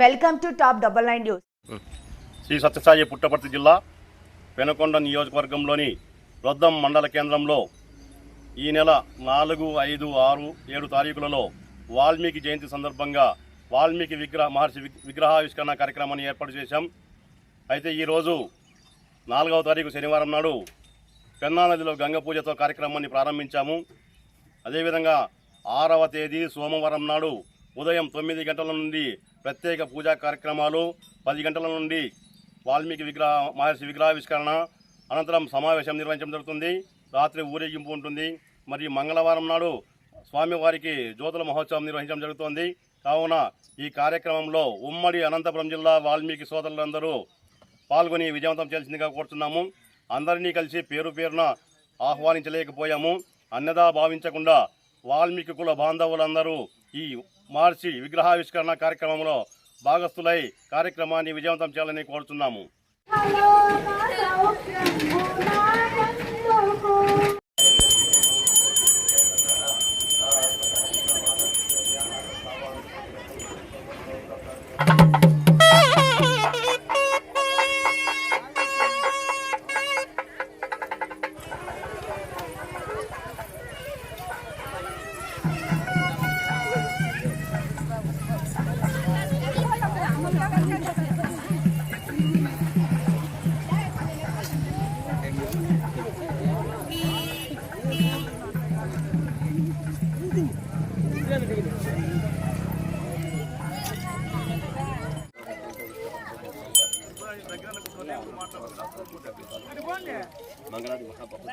Welcome to top double nine news. Sri Sathya Sai Puttaparthi జిల్లా పెనకొండ నియోజకవర్గంలోని రొద్దం మండల కేంద్రంలో ఈ నెల నాలుగు ఐదు ఆరు ఏడు తారీఖులలో వాల్మీకి జయంతి సందర్భంగా వాల్మీకి విగ్రహ మహర్షి విగ్రహావిష్కరణ కార్యక్రమాన్ని ఏర్పాటు చేశాం. అయితే ఈరోజు నాలుగవ తారీఖు శనివారం నాడు పెన్నా నదిలో గంగ పూజతో కార్యక్రమాన్ని ప్రారంభించాము. అదేవిధంగా ఆరవ తేదీ సోమవారం నాడు ఉదయం తొమ్మిది గంటల నుండి ప్రత్యేక పూజా కార్యక్రమాలు పది గంటల నుండి వాల్మీకి విగ్రహ మహర్షి విగ్రహావిష్కరణ అనంతరం సమావేశం నిర్వహించడం జరుగుతుంది. రాత్రి ఊరేగింపు ఉంటుంది. మరియు మంగళవారం నాడు స్వామివారికి జ్యోతుల మహోత్సవం నిర్వహించడం జరుగుతోంది. కావున ఈ కార్యక్రమంలో ఉమ్మడి అనంతపురం జిల్లా వాల్మీకి సోదరులందరూ పాల్గొని విజయవంతం చేయాల్సిందిగా కోరుతున్నాము అందరినీ కలిసి పేరు పేరున ఆహ్వానించలేకపోయాము. అన్నదా భావించకుండా వాల్మీకి కుల బాంధవులందరూ ఈ మార్చి విగ్రహావిష్కరణ కార్యక్రమంలో భాగస్థులై కార్యక్రమాన్ని విజయవంతం చేయాలని కోరుతున్నాము మంగళాది మహాభక్తులు